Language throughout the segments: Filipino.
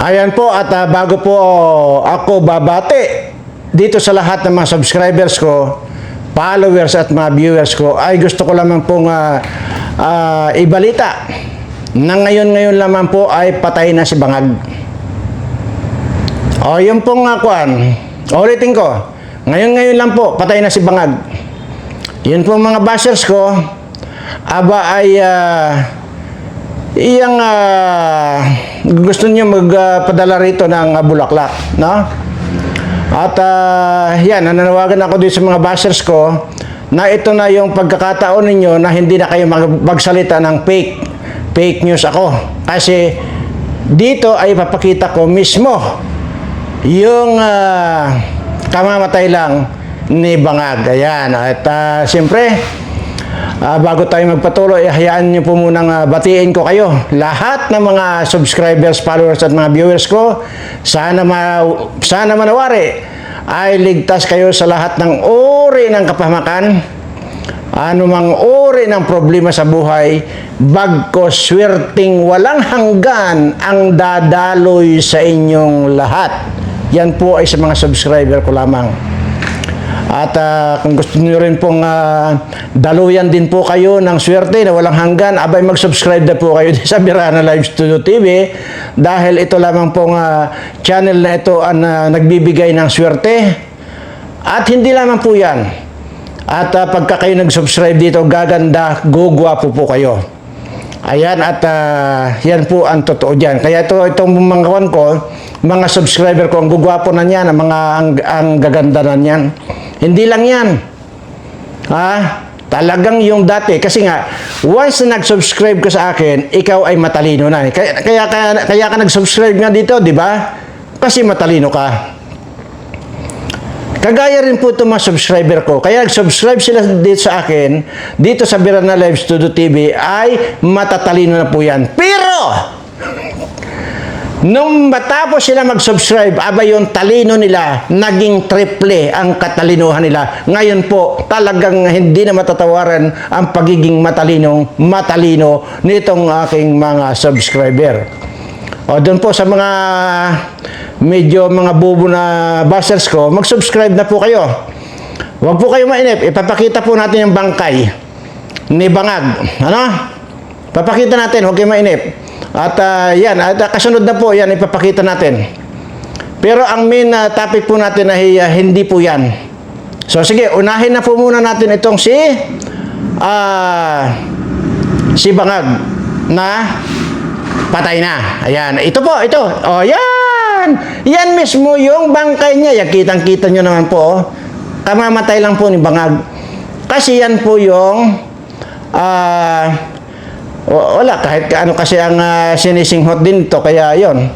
Ayan po at ah, bago po ako babate dito sa lahat ng mga subscribers ko, followers at mga viewers ko ay gusto ko lamang pong ah, ah, ibalita na ngayon-ngayon lamang po ay patay na si Bangag. O yung pong uh, kwan, ulitin ko, ngayon-ngayon lang po patay na si Bangag. Yun po mga bashers ko, aba ay ah, iyang ah, gusto niyo magpadala rito ng ah, bulaklak, no? At ah, yan, nananawagan ako din sa mga bashers ko na ito na yung pagkakataon ninyo na hindi na kayo mag- magsalita ng fake, fake news ako. Kasi dito ay papakita ko mismo yung ah, kamamatay lang ni Bangag. Ayan. At ah, siyempre, Ah, bago tayo magpatuloy, hayaan niyo po munang ah, batiin ko kayo. Lahat ng mga subscribers, followers at mga viewers ko, sana ma sana manawari ay ligtas kayo sa lahat ng uri ng kapahamakan, anumang uri ng problema sa buhay, bagko swerting walang hanggan ang dadaloy sa inyong lahat. Yan po ay sa mga subscriber ko lamang. At ah, kung gusto niyo rin pong ah, daluyan din po kayo ng swerte na walang hanggan, abay mag-subscribe na po kayo sa Birana Live Studio TV dahil ito lamang pong ah, channel na ito ang ah, nagbibigay ng swerte. At hindi lamang po yan. At ah, pagka kayo nag-subscribe dito, gaganda, gugwapo po kayo. Ayan, at ah, yan po ang totoo dyan. Kaya ito, itong mga ko, mga subscriber ko, ang gugwapo na niyan, ang mga ang, ang gaganda na niyan. Hindi lang yan. Ha? Talagang yung dati. Kasi nga, once na nag-subscribe ka sa akin, ikaw ay matalino na. Kaya, kaya, kaya, kaya ka nag-subscribe nga dito, di ba? Kasi matalino ka. Kagaya rin po itong mga subscriber ko. Kaya subscribe sila dito sa akin, dito sa Birana Live Studio TV, ay matatalino na po yan. Pero, nung matapos sila mag-subscribe, aba yung talino nila, naging triple ang katalinuhan nila. Ngayon po, talagang hindi na matatawaran ang pagiging matalinong matalino nitong aking mga subscriber. O doon po sa mga medyo mga bobo na bashers ko, mag-subscribe na po kayo. Huwag po kayo mainip. Ipapakita po natin yung bangkay ni Bangag. Ano? Papakita natin, huwag kayo mainip. At ah, yan, at ah, kasunod na po, yan ipapakita natin. Pero ang main ah, topic po natin ay ah, hindi po yan. So sige, unahin na po muna natin itong si ah si Bangag na patay na. Ayan. Ito po, ito. O, yan. Yan mismo yung bangkay niya. Yan, kitang-kita nyo naman po. oh. Kamamatay lang po ni Bangag. Kasi yan po yung w- wala kahit ano kasi ang ah, sinisinghot din to kaya yon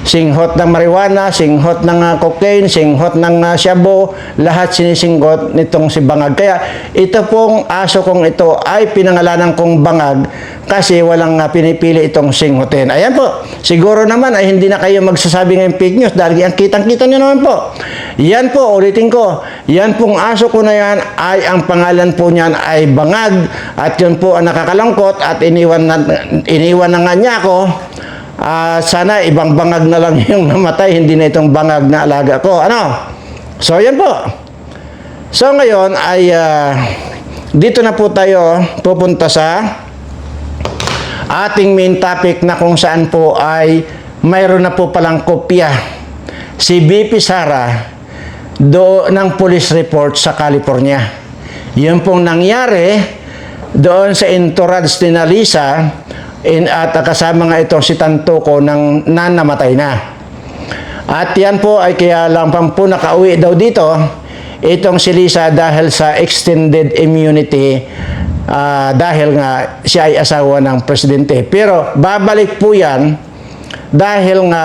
singhot ng marijuana, singhot ng ah, cocaine, singhot ng uh, shabu, lahat sinisinggot nitong si Bangag. Kaya ito pong aso kong ito ay pinangalanan kong Bangag kasi walang ah, pinipili itong singhotin. Ayan po, siguro naman ay hindi na kayo magsasabi ng fake news dahil ang kitang-kita nyo naman po. Yan po, ulitin ko, yan pong aso ko na yan ay ang pangalan po niyan ay Bangag at yun po ang nakakalangkot at iniwan na, iniwan na nga niya ako Ah, sana ibang bangag na lang yung namatay, hindi na itong bangag na alaga ko. Ano? So, yan po. So, ngayon ay ah, dito na po tayo pupunta sa ating main topic na kung saan po ay mayroon na po palang kopya si BP Sara do ng police report sa California. Yun pong nangyari doon sa entourage ni Nalisa in, at kasama nga ito si Tantuko nang nanamatay na. At yan po ay kaya lang pang po nakauwi daw dito itong si Lisa dahil sa extended immunity ah, dahil nga siya ay asawa ng presidente. Pero babalik po yan dahil nga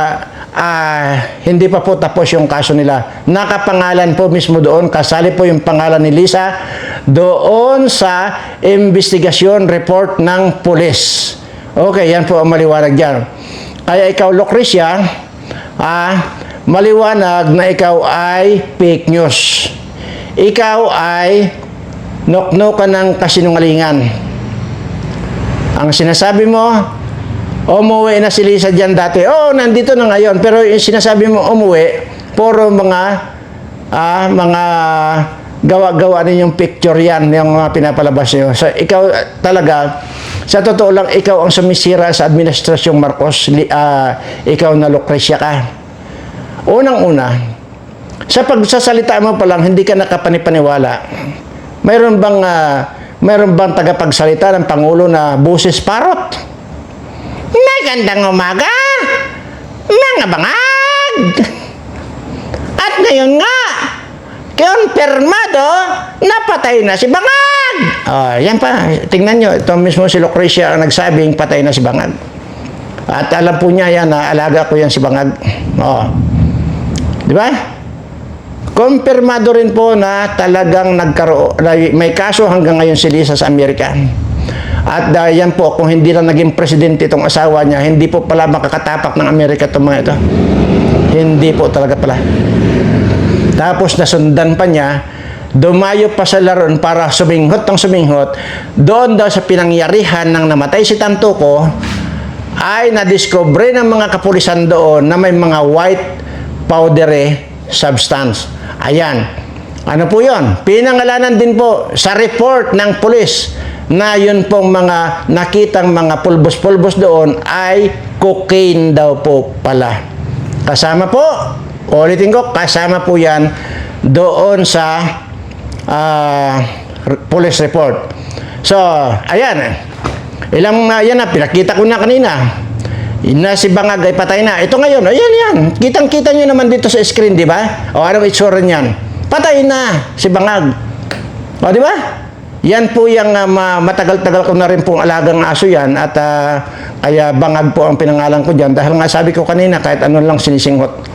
ah, hindi pa po tapos yung kaso nila. Nakapangalan po mismo doon, kasali po yung pangalan ni Lisa doon sa investigasyon report ng pulis. Okay, yan po ang maliwanag dyan. Kaya ikaw, Lucrecia, ah, maliwanag na ikaw ay fake news. Ikaw ay nokno ka ng kasinungalingan. Ang sinasabi mo, umuwi na si Lisa dyan dati. Oo, nandito na ngayon. Pero yung sinasabi mo umuwi, puro mga, ah, mga gawa-gawa ninyong picture yan, yung mga pinapalabas niyo. So, ikaw ah, talaga, sa totoo lang, ikaw ang sumisira sa administrasyong Marcos. Ah, ikaw na Lucrecia ka. Unang-una, sa pagsasalita mo pa lang, hindi ka nakapanipaniwala. Mayroon bang, ah, mayroon bang tagapagsalita ng Pangulo na busis parot? Magandang umaga, mga bangag! At ngayon nga, konfirmado, napatay na si Bangag! Oh, yan pa, tingnan nyo, ito mismo si Lucrecia ang nagsabing patay na si Bangag. At alam po niya yan na alaga ko yan si Bangag. Oh. Di ba? Kumpirmado rin po na talagang nagkaroon, na may kaso hanggang ngayon si Lisa sa Amerika. At uh, yan po, kung hindi lang naging presidente itong asawa niya, hindi po pala makakatapak ng Amerika itong mga ito. Hindi po talaga pala. Tapos nasundan pa niya, dumayo pa sa laron para suminghot ng suminghot, doon daw sa pinangyarihan ng namatay si Tantuko, ay nadiscover ng mga kapulisan doon na may mga white powdery substance. Ayan. Ano po yon? Pinangalanan din po sa report ng pulis na yun pong mga nakitang mga pulbos-pulbos doon ay cocaine daw po pala. Kasama po, ulitin ko, kasama po yan doon sa r- police report. So, ayan. Ilang, uh, yan na, pinakita ko na kanina. Na si Bangag ay patay na. Ito ngayon, ayan yan. Kitang-kita nyo naman dito sa screen, di ba? O anong itsura niyan? Patay na si Bangag. O, di ba? Yan po yung ah, ma- matagal-tagal ko na rin pong alagang aso yan at ah, kaya Bangag po ang pinangalan ko dyan dahil nga sabi ko kanina kahit ano lang sinisinghot.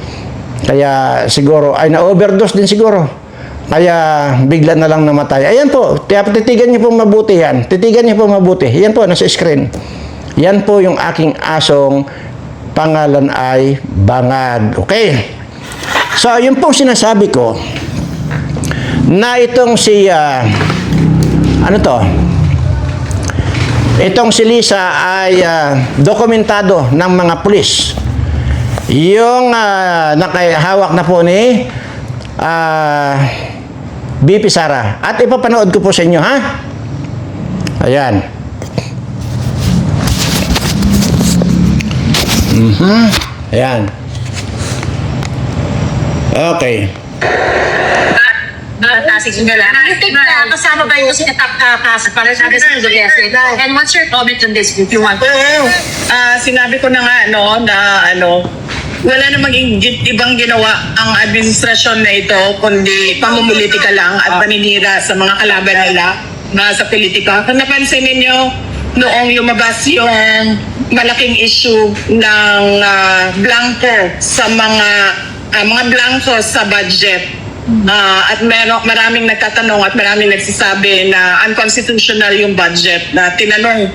Kaya siguro, ay na-overdose din siguro. Kaya bigla na lang namatay. Ayan po, titigan niyo po mabuti yan. Titigan niyo po mabuti. Yan po, nasa screen. Yan po yung aking asong pangalan ay Bangag. Okay? So, yun pong sinasabi ko na itong si ah, ano to? Itong si Lisa ay ah, dokumentado ng mga pulis. Yung uh, nakahawak na po ni ah, BP Sara. At ipapanood ko po sa inyo, ha? Ayan. Mhm. Ayan. Okay. Tasig nila. I think uh, kasama ba yung sinatap uh, kaso para sa sa Duterte? And what's your comment on this if you want? Ah, sinabi ko na nga no na ano wala namang i- ibang ginawa ang administrasyon na ito kundi pamumulitika lang at paninira sa mga kalaban nila na sa politika. Kung napansin ninyo, noong lumabas yung malaking issue ng ah, blanco sa mga ah, mga blanco sa budget. Ah, at meron, maraming nagtatanong at maraming nagsasabi na unconstitutional yung budget na tinanong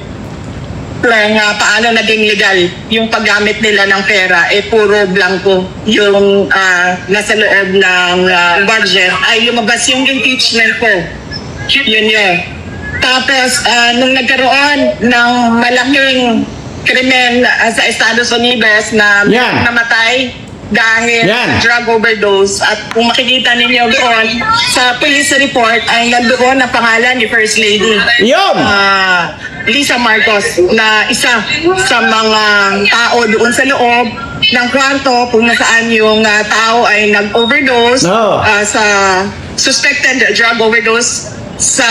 kung uh, paano naging legal yung paggamit nila ng pera, eh puro blanco yung ah, nasa loob ng ah, budget ay lumabas yung impeachment ko. Yun yun. Tapos, ah, nung nagkaroon ng malaking krimen ah, sa Estados Unidos na Yan. namatay dahil Yan. drug overdose at kung makikita ninyo doon sa police report ay nandoon ang pangalan ni First Lady Yun! ah, Lisa Marcos na isa sa mga tao doon sa loob ng kwarto kung nasaan yung ah, tao ay nag-overdose No. ah, sa suspected drug overdose sa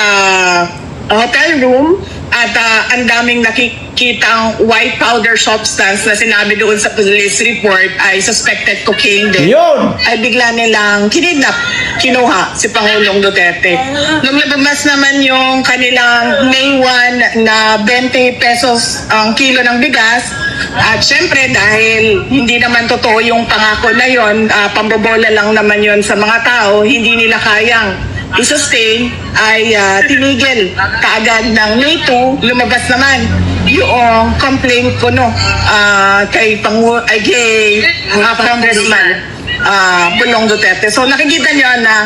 hotel room at ah, ang daming nakikitang white powder substance na sinabi doon sa police report ay suspected cocaine din Yun! ay bigla nilang kinidnap, kinuha si Pangulong Duterte. Nung lumabas naman yung kanilang May 1 na 20 pesos ang kilo ng bigas, at syempre dahil hindi naman totoo yung pangako na yon, uh, pambobola lang naman yon sa mga tao, hindi nila kayang i-sustain ay ah, tinigil kaagad ng May 2, lumabas naman yung complaint ko no ah, kay Pangu ay kay uh, Congressman ah Bulong Duterte. So nakikita niyo na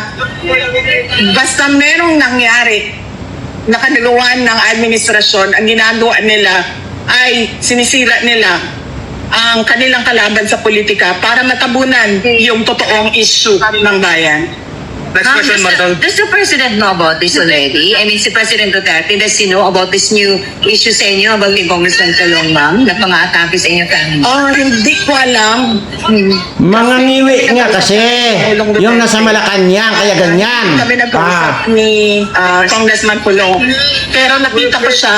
basta merong nangyari na kaniluan ng administrasyon, ang ginagawa nila ay sinisira nila ang kanilang kalaban sa politika para matabunan yung totoong issue ng bayan. Next Ma'am, question, does, Madam. the, does the President know about this already? I mean, si President Duterte, does he know about this new issue sa inyo about ni Congressman Talong, ma'am, na pang-atake sa inyo family? Oh, hindi ko alam. Mga ngiwi nga kasi. Yung nasa Malacanang, kaya ganyan. Kami nag-usap Ah, ni ah, Congressman Pulong. Pero nakita ko siya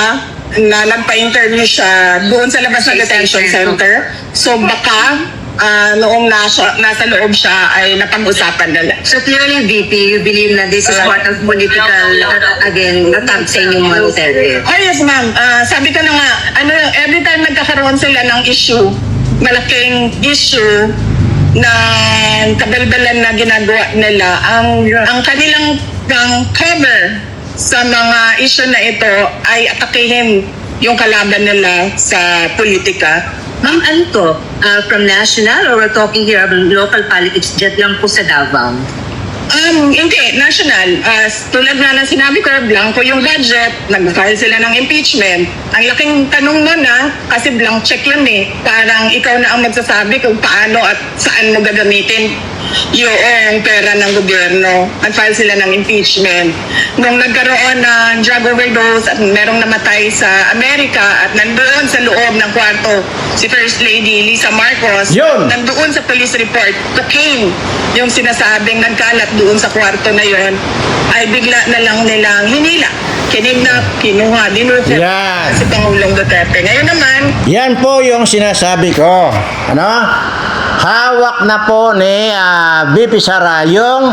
na nagpa-interview siya doon sa labas ng detention center. So baka ah, noong nasa, nasa loob siya ay napag-usapan nila. So clearly, VP, you believe na this is part of political, uh, again, attack sa inyong mga Duterte. Oh yes ma'am, Ah, sabi ko na nga, ano, every time nagkakaroon sila ng issue, malaking issue na kabalbalan na ginagawa nila, ang, ang kanilang ang cover sa mga issue na ito ay atakihin yung kalaban nila sa politika. Ma'am, ano to? Uh, from national or we're talking here about local politics dyan lang po sa Davao? Um, hindi, national. Uh, tulad nga ng sinabi ko, blanco yung budget, nag-file sila ng impeachment. Ang laking tanong nun na, kasi blank check yun eh. Parang ikaw na ang magsasabi kung paano at saan mo gagamitin yung pera ng gobyerno. Nag-file sila ng impeachment. Nung nagkaroon ng drug overdose at merong namatay sa Amerika at nandoon sa loob ng kwarto si First Lady Lisa Marcos, Yun! nandoon sa police report, cocaine yung sinasabing nagkalat doon sa kwarto na yon ay bigla na lang nilang hinila. Kinidnap, kinuha, dinukot Yan. si Pangulong Duterte. Ngayon naman, Yan po yung sinasabi ko. Ano? Hawak na po ni ah, BP Sara yung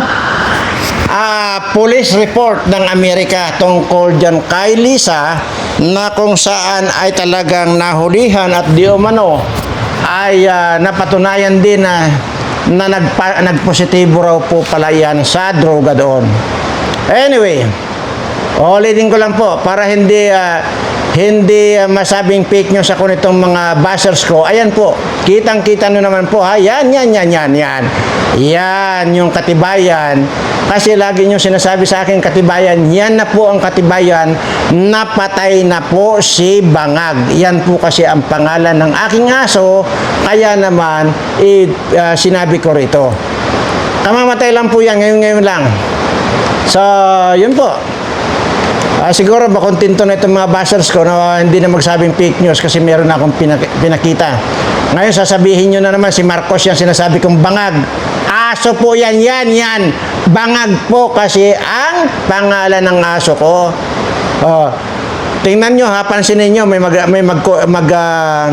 ah, police report ng Amerika tungkol dyan kay Lisa na kung saan ay talagang nahulihan at di umano ay ah, napatunayan din na na nagpa, nagpositibo raw po pala yan sa droga doon. Anyway, Ulitin ko lang po para hindi ah, hindi ah, masabing fake news ako nitong mga bashers ko. Ayan po, kitang-kita nyo naman po ha. Yan, yan, yan, yan, yan. Yan yung katibayan. Kasi lagi nyo sinasabi sa akin katibayan, yan na po ang katibayan, napatay na po si Bangag. Yan po kasi ang pangalan ng aking aso, kaya naman eh, ah, sinabi ko rito. Kamamatay lang po yan, ngayon-ngayon lang. So, yun po. Ah, siguro makontento na itong mga bashers ko na hindi na magsabing fake news kasi meron na akong pinak- pinakita. Ngayon sasabihin nyo na naman si Marcos yung sinasabi kong bangag. Aso po yan, yan, yan. Bangag po kasi ang pangalan ng aso ko. Oh, tingnan nyo ha, pansinin nyo, may mag, may mag, mag ah,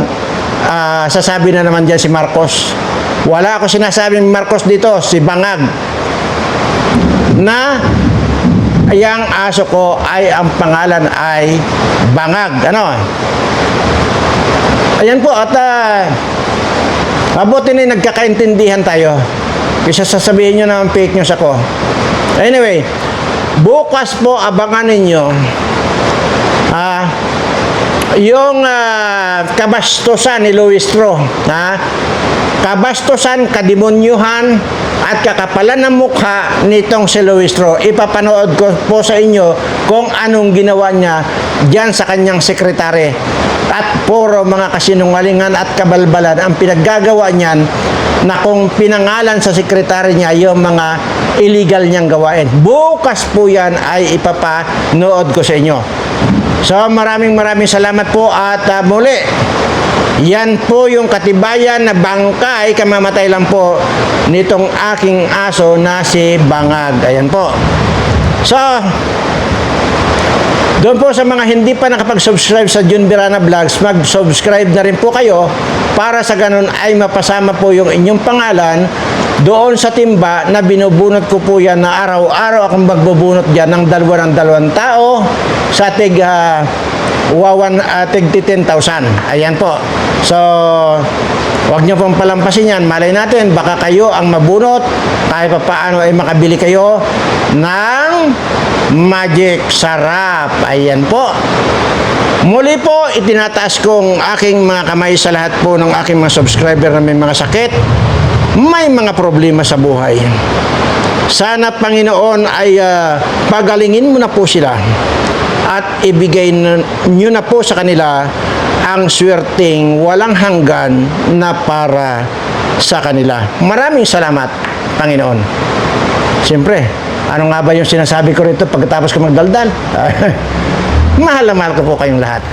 ah, sasabi na naman dyan si Marcos. Wala ako sinasabing Marcos dito, si Bangag na yang aso ko ay ang pangalan ay Bangag. Ano? Ayan po at uh, mabuti na nagkakaintindihan tayo. Kasi sasabihin nyo na fake news ako. Anyway, bukas po abangan ninyo ah yung ah, kabastusan ni Louis Tro. Ha? Kabastusan, kademonyuhan, at kakapalan ng mukha nitong si Louis Tro. Ipapanood ko po sa inyo kung anong ginawa niya diyan sa kanyang sekretary. At puro mga kasinungalingan at kabalbalan ang pinaggagawa niyan na kung pinangalan sa sekretary niya yung mga illegal niyang gawain. Bukas po yan ay ipapanood ko sa inyo. So maraming maraming salamat po at ah, muli yan po yung katibayan na bangkay kamamatay lang po nitong aking aso na si Bangag. Ayan po. So, doon po sa mga hindi pa nakapag-subscribe sa Jun Birana Vlogs, mag-subscribe na rin po kayo para sa ganun ay mapasama po yung inyong pangalan doon sa timba na binubunot ko po yan na araw-araw akong magbubunot dyan ng dalawa ng dalawang tao sa tig ah, wawan uh, tig 10,000. Ayan po. So, wag nyo pong palampasin yan. Malay natin, baka kayo ang mabunot kahit pa paano ay makabili kayo ng magic sarap. Ayan po. Muli po, itinataas kong aking mga kamay sa lahat po ng aking mga subscriber na may mga sakit, may mga problema sa buhay. Sana Panginoon ay ah, pagalingin mo na po sila at ibigay nyo na po sa kanila ang swerting walang hanggan na para sa kanila. Maraming salamat, Panginoon. Siyempre, ano nga ba yung sinasabi ko rito pagkatapos ko magdaldal? mahal na mahal ko po kayong lahat.